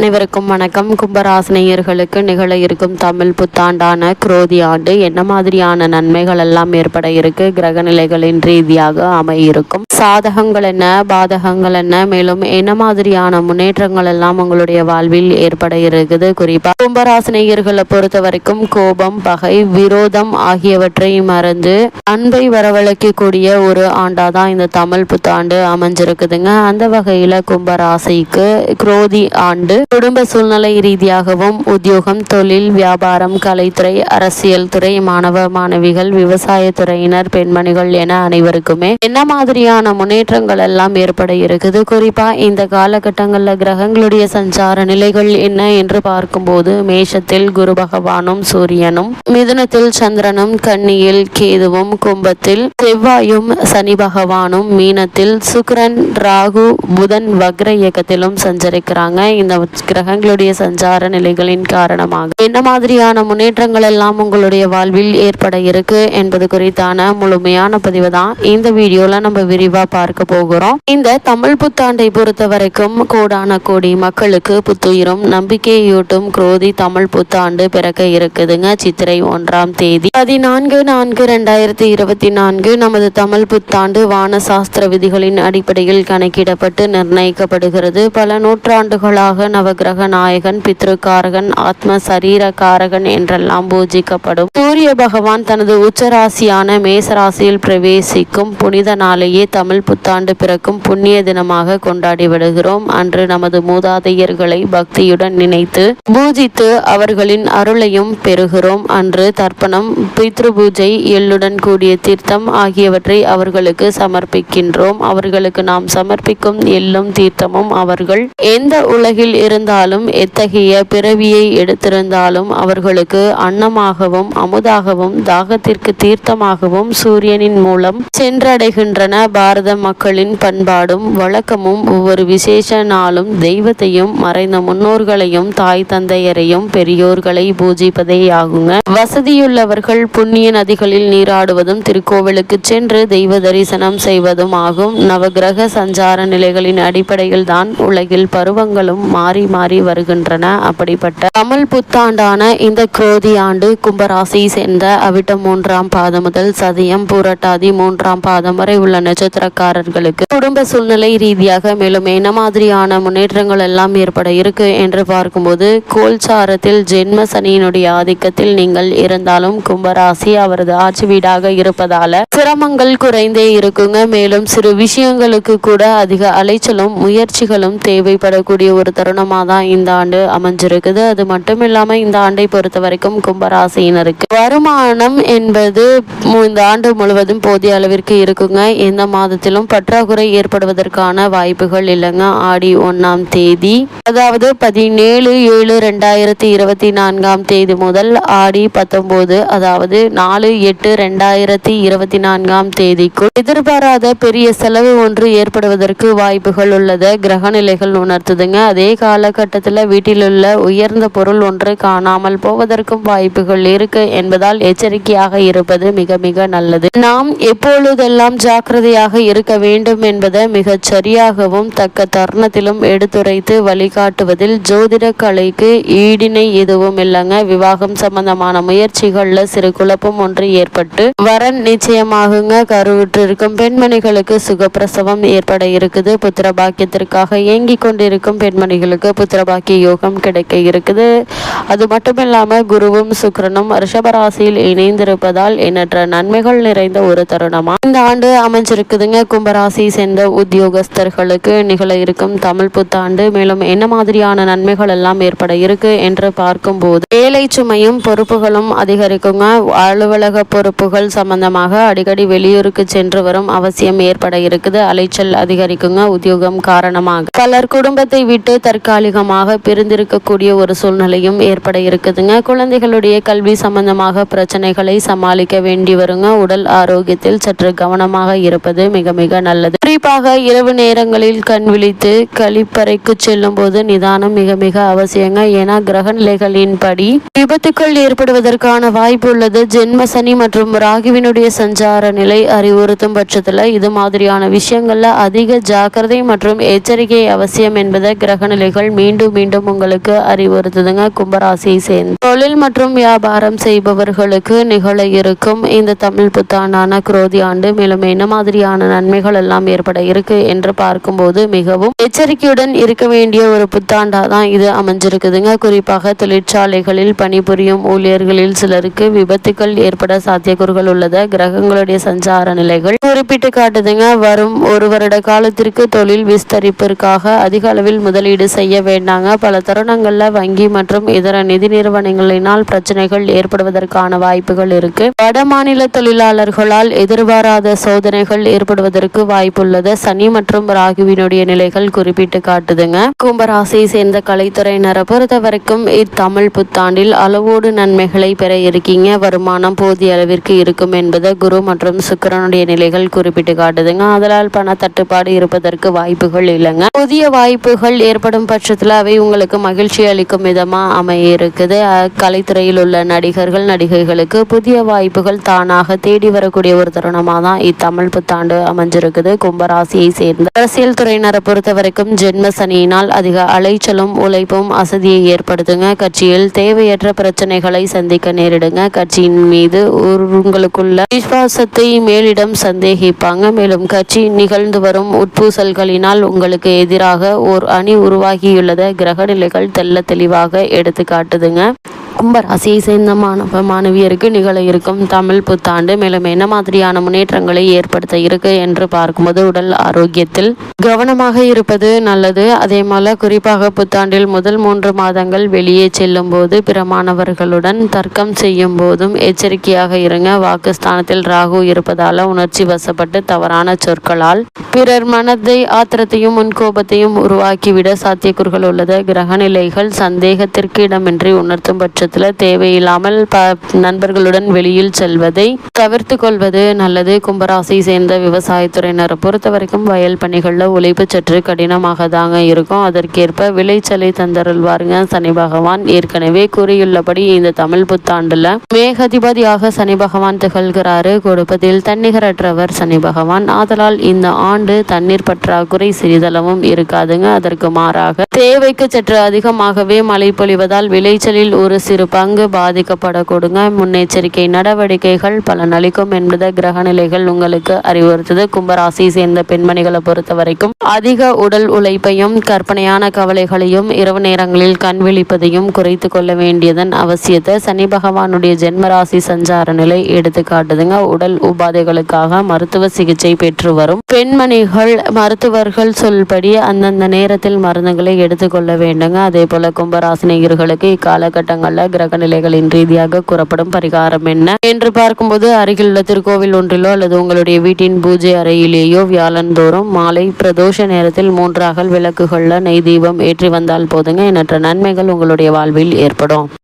அனைவருக்கும் வணக்கம். கும்பராசினியர்களுக்கு நிகழ இருக்கும் தமிழ் புத்தாண்டான குரோதி ஆண்டு என்ன மாதிரியான நன்மைகள் எல்லாம் ஏற்பட இருக்கு? கிரக நிலைகளின் ரீதியாக அமையிருக்கும். சாதகங்கள் என்ன? பாதகங்கள் என்ன? மேலும் என்ன மாதிரியான முன்னேற்றங்கள் எல்லாம் உங்களுடைய வாழ்வில் ஏற்பட இருக்குது? குறிப்பா கும்பராசினியர்களை பொறுத்த வரைக்கும் கோபம் பகை விரோதம் ஆகியவற்றை மறந்து அன்பை வரவழைக்கக்கூடிய ஒரு ஆண்டாதான் இந்த தமிழ் புத்தாண்டு அமைஞ்சிருக்குதுங்க. அந்த வகையில கும்பராசிக்கு குரோதி ஆண்டு குடும்ப சூழ்நிலை ரீதியாகவும் உத்தியோகம் தொழில் வியாபாரம் கலைத்துறை அரசியல் துறை மாணவ மாணவிகள் விவசாயத்துறையினர் பெண்மணிகள் என அனைவருக்குமே என்ன மாதிரியான முன்னேற்றங்கள் எல்லாம் ஏற்பட இருக்குது? குறிப்பா இந்த காலகட்டங்கள்ல கிரகங்களுடைய சஞ்சார நிலைகள் என்ன என்று பார்க்கும்போது மேஷத்தில் குரு பகவானும் சூரியனும் மிதுனத்தில் சந்திரனும் கன்னியில் கேதுவும் கும்பத்தில் செவ்வாயும் சனி பகவானும் மீனத்தில் சுக்ரன் ராகு புதன் வக்ர இயக்கத்திலும் சஞ்சரிக்கிறாங்க. இந்த கிரகங்களுடைய சஞ்சார நிலைகளின் காரணமாக. என்ன மாதிரியான முன்னேற்றங்கள் எல்லாம் உங்களுடைய வாழ்வில் ஏற்பட இருக்கு என்பது குறித்தான முழுமையான பதிவு தான் இந்த வீடியோல நம்ம விரிவா பார்க்க போகிறோம். இந்த தமிழ் புத்தாண்டை பொறுத்த வரைக்கும் கோடான கோடி மக்களுக்கு புத்துயிரும் நம்பிக்கையூட்டும் குரோதி தமிழ் புத்தாண்டு பிறக்க இருக்குதுங்க. சித்திரை ஒன்றாம் தேதி. பதினான்கு நான்கு ரெண்டாயிரத்தி இருபத்தி நான்கு நமது தமிழ் புத்தாண்டு வான சாஸ்திர விதிகளின் அடிப்படையில் கணக்கிடப்பட்டு நிர்ணயிக்கப்படுகிறது. பல நூற்றாண்டுகளாக நவகிரக நாயகன் பித்ருக்காரகன் ஆத்ம சரீரகாரகன் என்றெல்லாம் பூஜிக்கப்படும். சூரிய பகவான் தனது உச்சராசியான மேசராசியில் பிரவேசிக்கும் புனித நாளையே தமிழ் புத்தாண்டு பிறக்கும் புண்ணிய தினமாக கொண்டாடி விடுகிறோம். அன்று நமது மூதாதையர்களை பக்தியுடன் நினைத்து பூஜித்து அவர்களின் அருளையும் பெறுகிறோம். அன்று தர்ப்பணம் பித்ரு பூஜை எள்ளுடன் கூடிய தீர்த்தம் ஆகியவற்றை அவர்களுக்கு சமர்ப்பிக்கின்றோம். அவர்களுக்கு நாம் சமர்ப்பிக்கும் எள்ளும் தீர்த்தமும் அவர்கள் எந்த உலகில் இரு இருந்தாலும் எத்தகைய பிறவியை எடுத்திருந்தாலும் அவர்களுக்கு அன்னமாகவும் அமுதாகவும் தாகத்திற்கு தீர்த்தமாகவும் சூரியனின் மூலம் சென்றடைகின்றன. பாரத மக்களின் பண்பாடும் வழக்கமும் ஒவ்வொரு விசேஷ நாளும் தெய்வத்தையும் மறைந்த முன்னோர்களையும் தாய் தந்தையரையும் பெரியோர்களை பூஜிப்பதேயாகுங்க வசதியுள்ளவர்கள் புண்ணிய நதிகளில் நீராடுவதும் திருக்கோவிலுக்கு சென்று தெய்வ தரிசனம் செய்வதும் ஆகும். நவகிரக சஞ்சார நிலைகளின் அடிப்படையில் தான் உலகில் பருவங்களும் மாறி மாறி வருகின்றன. அப்படிப்பட்ட தமிழ் புத்தாண்டான இந்த குரோதி ஆண்டு கும்பராசி சேர்ந்த அவிட்ட மூன்றாம் பாதம் முதல் சதயம் பூரட்டாதி மூன்றாம் பாதம் வரை உள்ள நட்சத்திரக்காரர்களுக்கு குடும்ப சூழ்நிலை ரீதியாக மேலும் என்ன மாதிரியான முன்னேற்றங்கள் எல்லாம் ஏற்பட இருக்கு என்று பார்க்கும்போது கோல்சாரத்தில் ஜென்ம சனியினுடைய ஆதிக்கத்தில் நீங்கள் இருந்தாலும் கும்பராசி அவரது ஆட்சி வீடாக இருப்பதால சிரமங்கள் குறைந்தே இருக்குங்க. மேலும் சிறு விஷயங்களுக்கு கூட அதிக அலைச்சலும் முயற்சிகளும் தேவைப்படக்கூடிய ஒரு தருணமாக தான் இந்த ஆண்டு அமைஞ்சிருக்குது. அது மட்டும் இல்லாம இந்த ஆண்டை பொறுத்த வரைக்கும் கும்பராசினருக்கு வருமானம் என்பது இந்த ஆண்டு முழுவதும் போதிய அளவிற்கு இருக்குங்க. எந்த மாதத்திலும் பற்றாக்குறை ஏற்படுவதற்கான வாய்ப்புகள் இல்லைங்க. ஆடி ஒன்னாம் தேதி அதாவது பதினேழு ஏழு ரெண்டாயிரத்தி இருபத்தி நான்காம் தேதி முதல் ஆடி பத்தொன்பது அதாவது நாலு எட்டு ரெண்டாயிரத்தி இருபத்தி நான்காம் தேதிக்குள் எதிர்பாராத பெரிய செலவு ஒன்று ஏற்படுவதற்கு வாய்ப்புகள் உள்ளது. கிரகநிலைகள் உணர்த்துதுங்க. அதே கால காலகட்டத்தில் வீட்டிலுள்ள உயர்ந்த பொருள் ஒன்று காணாமல் போவதற்கும் வாய்ப்புகள் இருக்கு என்பதால் எச்சரிக்கையாக இருப்பது மிக மிக நல்லது. நாம் எப்பொழுதெல்லாம் ஜாக்கிரதையாக இருக்க வேண்டும் என்பதை மிகச் சரியாகவும் தக்க தருணத்திலும் எடுத்துரைத்து வழிகாட்டுவதில் ஜோதிட கலைக்கு ஈடிணை எதுவும் இல்லைங்க. விவாகம் சம்பந்தமான முயற்சிகள்ல சிறு குழப்பம் ஒன்று ஏற்பட்டு வரன் நிச்சயமாகுங்க. கருவுற்றிருக்கும் பெண்மணிகளுக்கு சுகப்பிரசவம் ஏற்பட இருக்குது. புத்திர பாக்கியத்திற்காக இயங்கிக் கொண்டிருக்கும் பெண்மணிகளுக்கு புத்திர பாக்கிய யோகம் கிடைக்க இருக்குது. அது மட்டும் இல்லாமல் குருவும் சுக்கிரனும் ரிஷபராசியில் இணைந்திருப்பதால் எண்ணற்ற நன்மைகள் நிறைந்த ஒரு தருணமா? இந்த ஆண்டு அமைஞ்சிருக்குதுங்க. கும்பராசி சேர்ந்த உத்தியோகஸ்தர்களுக்கு நிகழ இருக்கும் தமிழ் புத்தாண்டு. மேலும் என்ன மாதிரியான நன்மைகள் எல்லாம் ஏற்பட இருக்கு என்று பார்க்கும்போது வேலை சுமையும் பொறுப்புகளும் அதிகரிக்குங்க. அலுவலக பொறுப்புகள் சம்பந்தமாக அடிக்கடி வெளியூருக்கு சென்று வரும் அவசியம் ஏற்பட இருக்குது. அலைச்சல் அதிகரிக்குங்க. உத்தியோகம் காரணமாக பலர் குடும்பத்தை விட்டு தற்கால தற்காலிகமாக பிரிந்திருக்கக்கூடிய ஒரு சூழ்நிலையும் ஏற்பட இருக்குதுங்க. குழந்தைகளுடைய கல்வி சம்பந்தமாக பிரச்சனைகளை சமாளிக்க வேண்டி வருங்க. உடல் ஆரோக்கியத்தில் சற்று கவனமாக இருப்பது மிக மிக நல்லது. குறிப்பாக இரவு நேரங்களில் கண் விழித்து கழிப்பறைக்கு செல்லும் போது நிதானம் மிக மிக அவசியங்க. ஏன்னா கிரக நிலைகளின்படி விபத்துக்கள் ஏற்படுவதற்கான வாய்ப்பு உள்ளது. ஜென்ம சனி மற்றும் ராகுவினுடைய சஞ்சார நிலை அறிவுறுத்தும் பட்சத்துல இது மாதிரியான விஷயங்கள்ல அதிக ஜாக்கிரதை மற்றும் எச்சரிக்கை அவசியம் என்பதை கிரக நிலைகள் கிரகங்கள் மீண்டும் மீண்டும் உங்களுக்கு அறிவுறுத்துதுங்க. கும்பராசியை சேர்ந்து தொழில் மற்றும் வியாபாரம் செய்பவர்களுக்கு நிகழ இருக்கும். இந்த தமிழ் புத்தாண்டான குரோதி ஆண்டு மேலும் என்ன மாதிரியான நன்மைகள் எல்லாம் ஏற்பட இருக்கு என்று பார்க்கும்போது மிகவும் எச்சரிக்கையுடன் இருக்க வேண்டிய ஒரு புத்தாண்டா தான் இது அமைஞ்சிருக்குதுங்க. குறிப்பாக தொழிற்சாலைகளில் பணிபுரியும் ஊழியர்களில் சிலருக்கு விபத்துகள் ஏற்பட சாத்தியக்கூறுகள் உள்ளத. கிரகங்களுடைய சஞ்சார நிலைகள் குறிப்பிட்டு காட்டுதுங்க. வரும் ஒரு வருட காலத்திற்கு தொழில் விஸ்தரிப்பிற்காக அதிக அளவில் முதலீடு செய்ய வேண்டாங்க. பல தருணங்கள்ல வங்கி மற்றும் இதர நிதி நிறுவனங்களினால் பிரச்சனைகள் ஏற்படுவதற்கான வாய்ப்புகள் இருக்கு. வட மாநில தொழிலாளர்களால் எதிர்பாராத சோதனைகள் ஏற்படுவதற்கு வாய்ப்புள்ளது. சனி மற்றும் ராகுவினுடைய நிலைகள் குறிப்பிட்டு காட்டுதுங்க. கும்பராசியை சேர்ந்த கலைத்துறையினரை பொறுத்த வரைக்கும் இத்தமிழ் புத்தாண்டில் அளவோடு நன்மைகளை பெற இருக்கீங்க. வருமானம் போதிய அளவிற்கு இருக்கும் என்பதை குரு மற்றும் சுக்கிரனுடைய நிலைகள் குறிப்பிட்டு காட்டுதுங்க. அதனால் பண தட்டுப்பாடு இருப்பதற்கு வாய்ப்புகள் இல்லைங்க. புதிய வாய்ப்புகள் ஏற்படும் பட்சத்தில் அவை உங்களுக்கு மகிழ்ச்சி அளிக்கும் விதமாக அமைய இருக்குது கலைத்துறையில் உள்ள நடிகர்கள் நடிகைகளுக்கு புதிய வாய்ப்புகள் தானாக தேடி வரக்கூடிய ஒரு தருணமாக தான் இத்தமிழ் புத்தாண்டு அமைஞ்சிருக்குது. கும்பராசியை சேர்ந்த அரசியல் துறையினரை பொறுத்த வரைக்கும் ஜென்ம சனியினால் அதிக அலைச்சலும் உழைப்பும் அசதியை ஏற்படுத்துங்க. கட்சியில் தேவையற்ற பிரச்சனைகளை சந்திக்க நேரிடுங்க. கட்சியின் மீது உங்களுக்குள்ள விசுவாசத்தை மேலிடம் சந்தேகிப்பாங்க. மேலும் கட்சி நிகழ்ந்து வரும் உட்பூசல்களினால் உங்களுக்கு எதிராக ஓர் அணி உருவாகி கிரக நிலைகள் தெல்ல தெளிவாக எடுத்து காட்டுதுங்க. கும்பராசியை சேர்ந்த மாணவ மாணவியருக்கு நிகழ இருக்கும் தமிழ் புத்தாண்டு. மேலும் என்ன மாதிரியான முன்னேற்றங்களை ஏற்படுத்த இருக்கு என்று பார்க்கும்போது உடல் ஆரோக்கியத்தில் கவனமாக இருப்பது நல்லது. அதே போல குறிப்பாக புத்தாண்டில் முதல் மூன்று மாதங்கள் வெளியே செல்லும் போது பிற மாணவர்களுடன் தர்க்கம் செய்யும் போதும் எச்சரிக்கையாக இருங்க. வாக்குஸ்தானத்தில் ராகு இருப்பதால உணர்ச்சி வசப்பட்டு தவறான சொற்களால் பிறர் மனதை ஆத்திரத்தையும் முன்கோபத்தையும் உருவாக்கிவிட கூறுகள் உள்ளது. கிரகநிலைகள் சந்தேகத்திற்கு இடமின்றி உணர்த்தும் பட்சத்தில் தேவையில்லாமல் ப நண்பர்களுடன் வெளியில் செல்வதை தவிர்த்து கொள்வது நல்லது. கும்பராசி சேர்ந்த விவசாயத்துறையினரை பொறுத்த வரைக்கும் வயல் பணிகளில் உழைப்பு சற்று கடினமாக தாங்க இருக்கும். அதற்கேற்ப விளைச்சலை தந்தருள்வாருங்க சனி பகவான். ஏற்கனவே கூறியுள்ளபடி இந்த தமிழ் புத்தாண்டுல மேகதிபதியாக சனி பகவான் திகழ்கிறாரு. கொடுப்பதில் தன்னிகரற்றவர் சனி பகவான். ஆதலால் இந்த ஆண்டு தண்ணீர் பற்றாக்குறை சிறிதளவும் இருக்காதுங்க. அதற்கு மாறாக தேவைக்கு சற்று அதிகமாகவே மழை பொழிவதால் விளைச்சலில் ஒரு சிறு பங்கு பாதிக்கப்படக்கூடுங்க. முன்னெச்சரிக்கை நடவடிக்கைகள் பலனளிக்கும் என்பதை கிரகநிலைகள் உங்களுக்கு அறிவுறுத்தது. கும்பராசி சேர்ந்த பெண்மணிகளை பொறுத்த வரைக்கும் அதிக உடல் உழைப்பையும் கற்பனையான கவலைகளையும் இரவு நேரங்களில் கண் விழிப்பதையும் குறைத்து கொள்ள வேண்டியதன் அவசியத்தை சனி பகவானுடைய ஜென்மராசி சஞ்சார நிலை எடுத்து காட்டுதுங்க. உடல் உபாதைகளுக்காக மருத்துவ சிகிச்சை பெற்று வரும் பெண்மணிகள் மருத்துவர்கள் சொல்படி அந்தந்த நேரத்தில் மருந்துகளை எடுத்துக்கொள்ள வேண்டுங்க. அதே போல கும்பராசினியர்களுக்கு இக்காலகட்டங்களில் கிரக நிலைகளின் ரீதியாக கூறப்படும் பரிகாரம் என்ன? என்று பார்க்கும்போது அருகில் உள்ள திருக்கோவில் ஒன்றிலோ அல்லது உங்களுடைய வீட்டின் பூஜை அறையிலேயோ வியாழந்தோறும் மாலை பிரதோஷ நேரத்தில் மூன்றாக விளக்குகளில் நெய் தீபம் ஏற்றி வந்தால் போதுங்க. எண்ணற்ற நன்மைகள் உங்களுடைய வாழ்வில் ஏற்படும்.